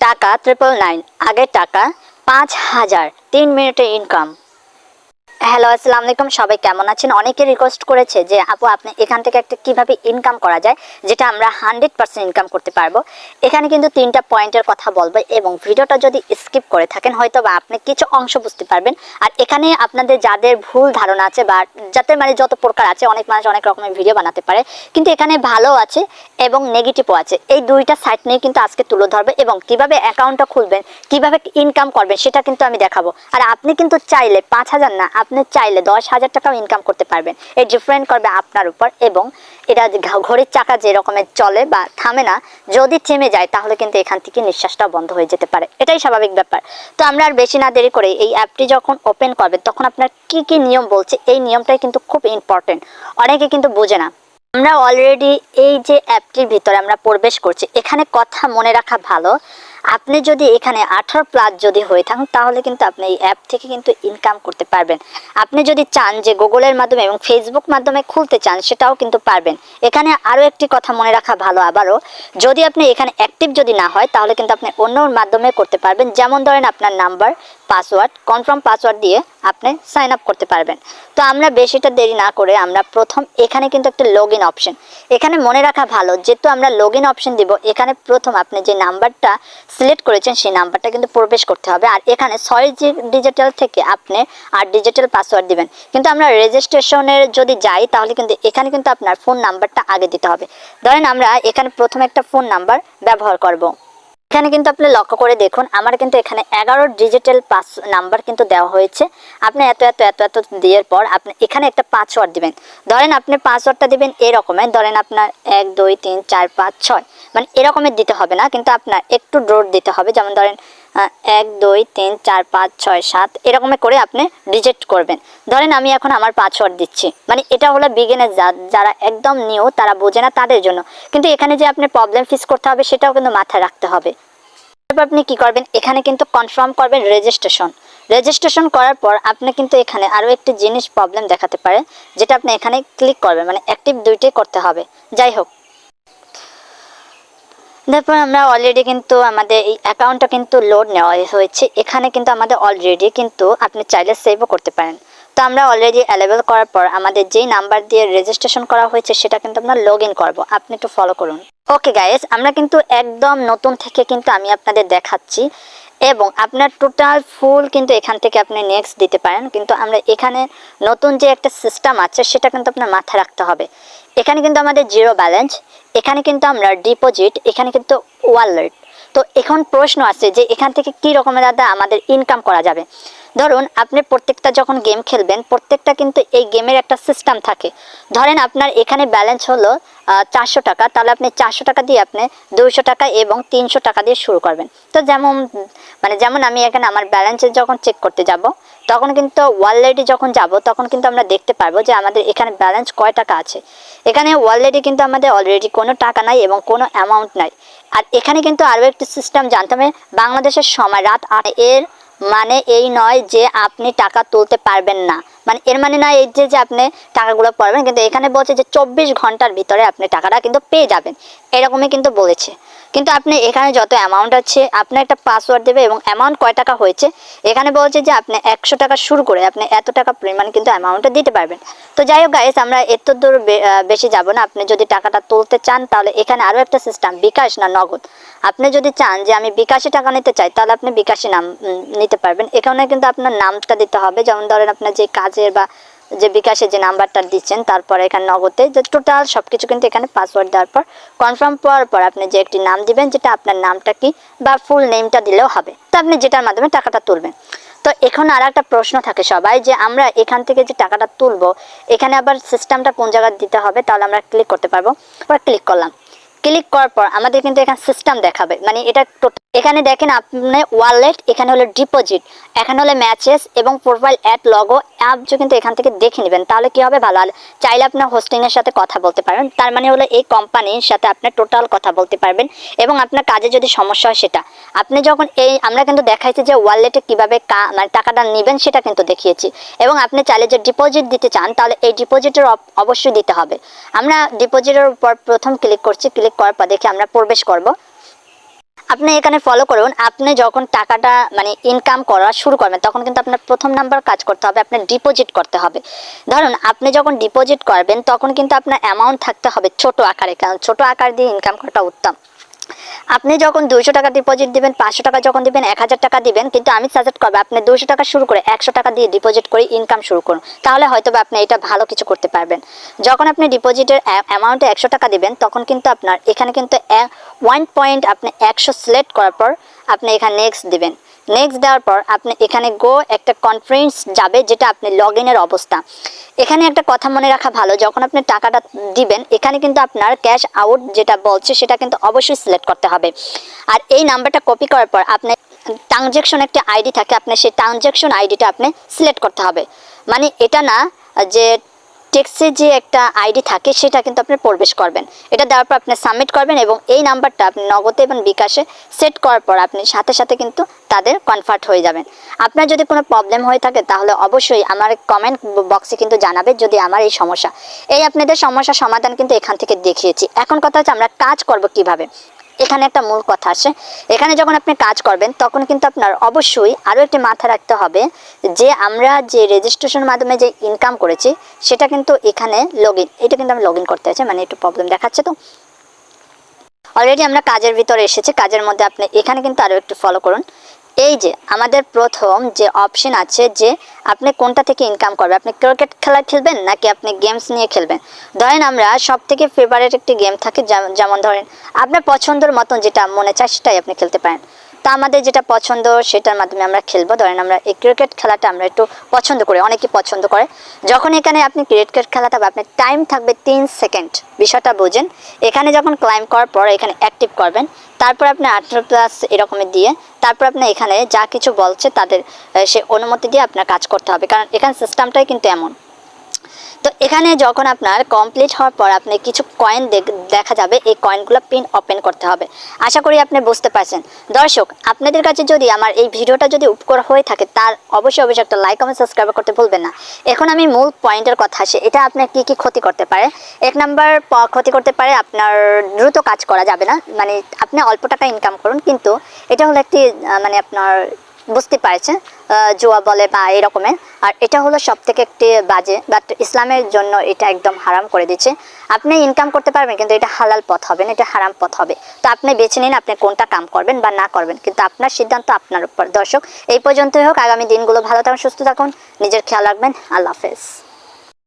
টাকা triple nine আগের টাকা পাঁচ হাজার তিন মিনিটে ইনকাম হ্যালো আসসালামু আলাইকুম। সবাই কেমন আছেন? অনেকে রিকোয়েস্ট করেছে যে, আপু, আপনি এখান থেকে একটা কীভাবে ইনকাম করা যায়? যেটা আমরা হান্ড্রেড পার্সেন্ট ইনকাম করতে পারব। এখানে কিন্তু তিনটা পয়েন্টের কথা বলব এবং ভিডিওটা যদি স্কিপ করে থাকেন হয়তো বা আপনি কিছু অংশ বুঝতে পারবেন। আর এখানে আপনাদের যাদের ভুল ধারণা আছে বা যাদের মানে যত প্রকার আছে, অনেক মানুষ অনেক রকমের ভিডিও বানাতে পারে। কিন্তু এখানে ভালো আছে এবং নেগেটিভও আছে। এই দুইটা সাইট নিয়ে কিন্তু আজকে তুলে ধরবে এবং কীভাবে অ্যাকাউন্টটা খুলবেন, কীভাবে ইনকাম করবেন, সেটা কিন্তু আমি দেখাবো। আর আপনি কিন্তু চাইলে পাঁচ হাজার না আপনি চাইলে দশ হাজার টাকাও ইনকাম করতে পারবেন। এই ডিফারেন্ট করবে আপনার উপর এবং এটা ঘড়ির চাকা যে রকমের চলে বা থামে না, যদি থেমে যায় তাহলে কিন্তু এখান থেকে নিঃশ্বাসটা বন্ধ হয়ে যেতে পারে। এটাই স্বাভাবিক ব্যাপার। তো আমরা আর বেশি না দেরি করে এই অ্যাপটি যখন ওপেন করবেন তখন আপনার কি কি নিয়ম বলছে এই নিয়মটাই কিন্তু খুব ইম্পর্টেন্ট অনেকে কিন্তু বোঝে না। আমরা অলরেডি এই যে অ্যাপটির ভিতরে আমরা প্রবেশ করছি, এখানে কথা মনে রাখা ভালো। আপনি যদি এখানে আঠারো প্লাস যদি হয়ে থাকেন, তাহলে কিন্তু আপনি এই অ্যাপ থেকে কিন্তু ইনকাম করতে পারবেন। আপনি যদি চান যে গুগলের মাধ্যমে এবং ফেসবুক মাধ্যমে খুলতে চান, সেটাও কিন্তু পারবেন। এখানে আরও একটি কথা মনে রাখা ভালো আবারও, যদি আপনি এখানে অ্যাক্টিভ যদি না হয়, তাহলে কিন্তু আপনি অন্য মাধ্যমে করতে পারবেন। যেমন ধরেন আপনার নাম্বার পাসওয়ার্ড কনফার্ম পাসওয়ার্ড দিয়ে আপনি সাইন আপ করতে পারবেন। তো আমরা বেশিটা দেরি না করে আমরা প্রথম এখানে কিন্তু একটা লগ ইন অপশন এখানে মনে রাখা ভালো, যেহেতু আমরা লগ ইন অপশন দিব, এখানে প্রথম আপনি যে নাম্বারটা সিলেক্ট করেছেন সেই নাম্বারটা কিন্তু প্রবেশ করতে হবে। আর এখানে ছয় ডিজিটাল থেকে আপনি আর ডিজিটাল পাসওয়ার্ড দিবেন। কিন্তু আমরা রেজিস্ট্রেশনের যদি যাই, তাহলে কিন্তু এখানে কিন্তু আপনার ফোন নাম্বারটা আগে দিতে হবে। ধরেন আমরা এখানে প্রথমে একটা ফোন নাম্বার ব্যবহার করব। এখানে কিন্তু আপনি লক্ষ্য করে দেখুন, আমার কিন্তু এখানে এগারো ডিজিটাল পাস নাম্বার কিন্তু দেওয়া হয়েছে। আপনি এত এত এত এত দেওয়ার পর আপনি এখানে একটা পাসওয়ার্ড দিবেন। ধরেন আপনি পাসওয়ার্ডটা দিবেন এরকমের ধরেন আপনার এক, দুই, তিন, চার, পাঁচ, ছয়। মানে এরকমের দিতে হবে না, কিন্তু আপনার একটু ডোর দিতে হবে। যেমন ধরেন এক, দুই, তিন, চার, পাঁচ, ছয়, সাত, এরকম করে আপনি রিজেক্ট করবেন। ধরেন আমি এখন আমার পাসওয়ার্ড দিচ্ছি। মানে এটা হলো বিগিনার যারা একদম নিউ তারা বোঝে না তাদের জন্য। কিন্তু এখানে যে আপনি প্রবলেম ফেস করতে হবে, সেটাও কিন্তু মাথায় রাখতে হবে। তারপর আপনি কি করবেন? এখানে কিন্তু কনফার্ম করবেন রেজিস্ট্রেশন রেজিস্ট্রেশন করার পর আপনি কিন্তু এখানে আরও একটি জিনিস প্রবলেম দেখাতে পারে যেটা আপনি এখানে ক্লিক করবেন। মানে অ্যাক্টিভ দুইটাই করতে হবে। যাই হোক তারপর আমরা অলরেডি কিন্তু আমাদের এই অ্যাকাউন্টটা কিন্তু লোড নেওয়া হয়েছে। এখানে কিন্তু আমাদের অলরেডি কিন্তু আপনি চাইলে সেভও করতে পারেন। তো আমরা অলরেডি অ্যালেবেল করার পর আমাদের যেই নাম্বার দিয়ে রেজিস্ট্রেশন করা হয়েছে, সেটা কিন্তু আমরা লগ ইন করব। আপনি একটু ফলো করুন। ওকে গাইস আমরা কিন্তু একদম নতুন থেকে কিন্তু আমি আপনাদের দেখাচ্ছি। এবং আপনার টোটাল ফুল কিন্তু এখান থেকে আপনি নেক্সট দিতে পারেন। কিন্তু আমরা এখানে নতুন যে একটা সিস্টেম আছে, সেটা কিন্তু আপনার মাথায় রাখতে হবে। এখানে কিন্তু আমাদের জিরো ব্যালেন্স এখানে কিন্তু আমরা ডিপোজিট এখানে কিন্তু ওয়ালেট তো এখন প্রশ্ন আছে যে এখান থেকে কি রকমের দাদা আমাদের ইনকাম করা যাবে? ধরুন, আপনি প্রত্যেকটা যখন গেম খেলবেন, প্রত্যেকটা কিন্তু এই গেমের একটা সিস্টেম থাকে। ধরেন আপনার এখানে ব্যালেন্স হলো চারশো টাকা, তাহলে আপনি চারশো টাকা দিয়ে আপনি দুইশো টাকা এবং তিনশো টাকা দিয়ে শুরু করবেন। তো যেমন মানে যেমন আমি এখানে আমার ব্যালেন্সের যখন চেক করতে যাব তখন কিন্তু ওয়ালেটে যখন যাব, তখন কিন্তু আমরা দেখতে পারব যে আমাদের এখানে ব্যালেন্স কয় টাকা আছে। এখানে ওয়ালেটে কিন্তু আমাদের অলরেডি কোনো টাকা নাই এবং কোনো অ্যামাউন্ট নাই। আর এখানে কিন্তু আরও একটি সিস্টেম জানতে হবে, বাংলাদেশের সময় রাত এর মানে এই নয় যে আপনি টাকা তুলতে পারবেন না। মানে এর মানে না এই যে আপনি টাকাগুলো পারবেন কিন্তু এখানে বলছে যে চব্বিশ ঘণ্টার ভিতরে আপনি টাকাটা কিন্তু পেয়ে যাবেন। এরকমই কিন্তু বলেছে। কিন্তু আপনি এখানে যত অ্যামাউন্ট আছে, আপনি একটা পাসওয়ার্ড দেবে এবং অ্যামাউন্ট কয় টাকা হয়েছে, এখানে বলছে যে আপনি একশো টাকা শুরু করে আপনি এত টাকা পরিমাণ কিন্তু অ্যামাউন্টটা দিতে পারবেন। তো যাই হোক গাইস আমরা এত দূর বেশি যাব না। আপনি যদি টাকাটা তুলতে চান, তাহলে এখানে আরও একটা সিস্টেম বিকাশ না নগদ। আপনি যদি চান যে আমি বিকাশে টাকা নিতে চাই, তাহলে আপনি বিকাশে নাম নিতে পারবেন। এখানে কিন্তু আপনার নামটা দিতে হবে। যেমন ধরেন আপনার যে কাজের বা, যে বিকাশে যে নাম্বারটা দিচ্ছেন, তারপর এখানে নগদে যে টোটাল সব কিছু কিন্তু এখানে পাসওয়ার্ড দেওয়ার পর কনফার্ম পাওয়ার পর আপনি যে একটি নাম দিবেন, যেটা আপনার নামটা কি বা ফুল নেমটা দিলেও হবে। তো আপনি যেটার মাধ্যমে টাকাটা তুলবেন। তো এখন আর একটা প্রশ্ন থাকে সবাই যে আমরা এখান থেকে যে টাকাটা তুলবো, এখানে আবার সিস্টেমটা কোন জায়গায় দিতে হবে, তাহলে আমরা ক্লিক করতে পারব। এবার ক্লিক করলাম। ক্লিক করার পর আমাদের কিন্তু এখানে সিস্টেম দেখাবে। মানে এটা এখানে দেখেন আপনি ওয়ালেট এখানে হলো ডিপোজিট এখানে হলো ম্যাচেস এবং প্রোফাইল অ্যাড লগো অ্যাপ কিন্তু এখান থেকে দেখে নেবেন। তাহলে কি হবে ভালো চাইলে আপনার হোস্টিং এর সাথে কথা বলতে পারেন। তার মানে হলো এই কোম্পানির সাথে আপনি টোটাল কথা বলতে পারবেন এবং আপনার কাজে যদি সমস্যা হয় সেটা। আপনি যখন এই আমরা কিন্তু দেখাইছি যে ওয়ালেটে কীভাবে কা- মানে টাকাটা নেবেন সেটা কিন্তু দেখিয়েছি। এবং আপনি চাইলে যে ডিপোজিট দিতে চান, তাহলে এই ডিপোজিটের অবশ্যই দিতে হবে। আমরা ডিপোজিটের উপর প্রথম ক্লিক করছি। ক্লিক করার পর দেখে আমরা প্রবেশ করব। আপনি এখানে ফলো করুন। আপনি যখন টাকাটা মানে ইনকাম করা শুরু করবেন, তখন কিন্তু আপনার প্রথম নাম্বার কাজ করতে হবে, আপনার ডিপোজিট করতে হবে। ধরুন, আপনি যখন ডিপোজিট করবেন, তখন কিন্তু আপনার অ্যামাউন্ট থাকতে হবে ছোট আকারে, কারণ ছোট আকার দিয়ে ইনকাম করাটা উত্তম। আপনি যখন দুইশো টাকা ডিপোজিট দিবেন, পাঁচশো টাকা যখন দিবেন, এক হাজার টাকা দিবেন, কিন্তু আমি সাজেস্ট করব, আপনি দুইশো টাকা শুরু করে একশো টাকা দিয়ে ডিপোজিট করে ইনকাম শুরু করুন। তাহলে হয়তো আপনি এটা ভালো কিছু করতে পারবেন। যখন আপনি ডিপোজিটের অ্যামাউন্টে একশো টাকা দিবেন, তখন কিন্তু আপনার এখানে কিন্তু ওয়ান পয়েন্ট আপনি একশো সিলেক্ট করার পর আপনি এখানে নেক্সট দিবেন। নেক্সট দেওয়ার পর আপনি এখানে গো একটা কনফারেন্স যাবে, যেটা আপনি লগ অবস্থা। এখানে একটা কথা মনে রাখা ভালো, যখন আপনি টাকাটা দিবেন, এখানে কিন্তু আপনার ক্যাশ আউট যেটা বলছে, সেটা কিন্তু অবশ্যই সিলেক্ট করতে হবে। আর এই নাম্বারটা কপি করার পর আপনি ট্রানজ্যাকশন একটা আইডি থাকে আপনি সেই ট্রানজ্যাকশন আইডিটা আপনি সিলেক্ট করতে হবে। মানে এটা না যে টেক্সে যে একটা আইডি থাকে, সেটা কিন্তু আপনি প্রবেশ করবেন। এটা দেওয়ার পর আপনি সাবমিট করবেন এবং এই নাম্বারটা আপনি নগদে এবং বিকাশে সেট করার পর আপনি সাথে সাথে কিন্তু তাদের কনফার্ট হয়ে যাবেন। আপনার যদি কোনো প্রবলেম হয়ে থাকে, তাহলে অবশ্যই আমার কমেন্ট বক্সে কিন্তু জানাবে যদি আমার এই সমস্যা। এই আপনাদের সমস্যার সমাধান কিন্তু এখান থেকে দেখিয়েছি। এখন কথা হচ্ছে আমরা কাজ করব কীভাবে? এখানে একটা মূল কথা আছে। এখানে যখন আপনি কাজ করবেন, তখন কিন্তু আপনার অবশ্যই আরও একটি মাথা রাখতে হবে যে আমরা যে রেজিস্ট্রেশনের মাধ্যমে যে ইনকাম করেছি, সেটা কিন্তু এখানে লগ এটা কিন্তু আমি লগ করতে আছে মানে একটু প্রবলেম দেখাচ্ছে তো। অলরেডি আমরা কাজের ভিতরে এসেছি, কাজের মধ্যে আপনি এখানে কিন্তু আরও একটু ফলো করুন। এই যে আমাদের প্রথম যে অপশন আছে যে আপনি কোনটা থেকে ইনকাম করবেন, আপনি ক্রিকেট খেলা খেলবেন নাকি আপনি গেমস নিয়ে খেলবেন? ধরেন আমরা সব থেকে ফেভারেট একটি গেম থাকে, যেমন- যেমন ধরেন আপনার পছন্দের মতন যেটা মনে চায় সেটাই আপনি খেলতে পারেন। তা আমাদের যেটা পছন্দ, সেটার মাধ্যমে আমরা খেলব। ধরেন আমরা এই ক্রিকেট খেলাটা আমরা একটু পছন্দ করি অনেকে পছন্দ করে। যখন এখানে আপনি ক্রিকেট খেলাটা আপনার টাইম থাকবে তিন সেকেন্ড বিষয়টা বোঝেন। এখানে যখন ক্লাইম করার পর এখানে অ্যাক্টিভ করবেন, তারপর আপনি আঠেরো প্লাস এরকমের দিয়ে, তারপর আপনি এখানে যা কিছু বলছে তাদের সে অনুমতি দিয়ে আপনার কাজ করতে হবে। কারণ এখানে সিস্টেমটাই কিন্তু এমন। তো এখানে যখন আপনার কমপ্লিট হওয়ার পর আপনি কিছু কয়েন দেখা যাবে, এই কয়েনগুলো পিন ওপেন করতে হবে। আশা করি আপনি বুঝতে পারছেন। দর্শক, আপনাদের কাছে যদি আমার এই ভিডিওটা যদি উপকার হয়ে থাকে, তার অবশ্যই অবশ্যই একটা লাইক কমেন্ট সাবস্ক্রাইব করতে ভুলবেন না। এখন আমি মূল পয়েন্টের কথা আসে। এটা আপনার কি কি ক্ষতি করতে পারে? এক নাম্বার ক্ষতি করতে পারে আপনার দ্রুত কাজ করা যাবে না। মানে আপনি অল্প টাকা ইনকাম করুন, কিন্তু এটা হলো একটি মানে আপনার বুঝতে পারছেন জোয়া বলে বা এরকমের আর এটা হলো সব থেকে একটি বাজে বাট ইসলামের জন্য এটা একদম হারাম করে দিচ্ছে। আপনি ইনকাম করতে পারবেন, কিন্তু এটা হালাল পথ হবে না, এটা হারাম পথ হবে। তো আপনি বেছে নিন আপনি কোনটা কাম করবেন বা না করবেন, কিন্তু আপনার সিদ্ধান্ত আপনার উপর। দর্শক, এই পর্যন্তই হোক, আগামী দিনগুলো ভালো থাকুন, সুস্থ থাকুন, নিজের খেয়াল রাখবেন, আল্লাহ হাফেজ।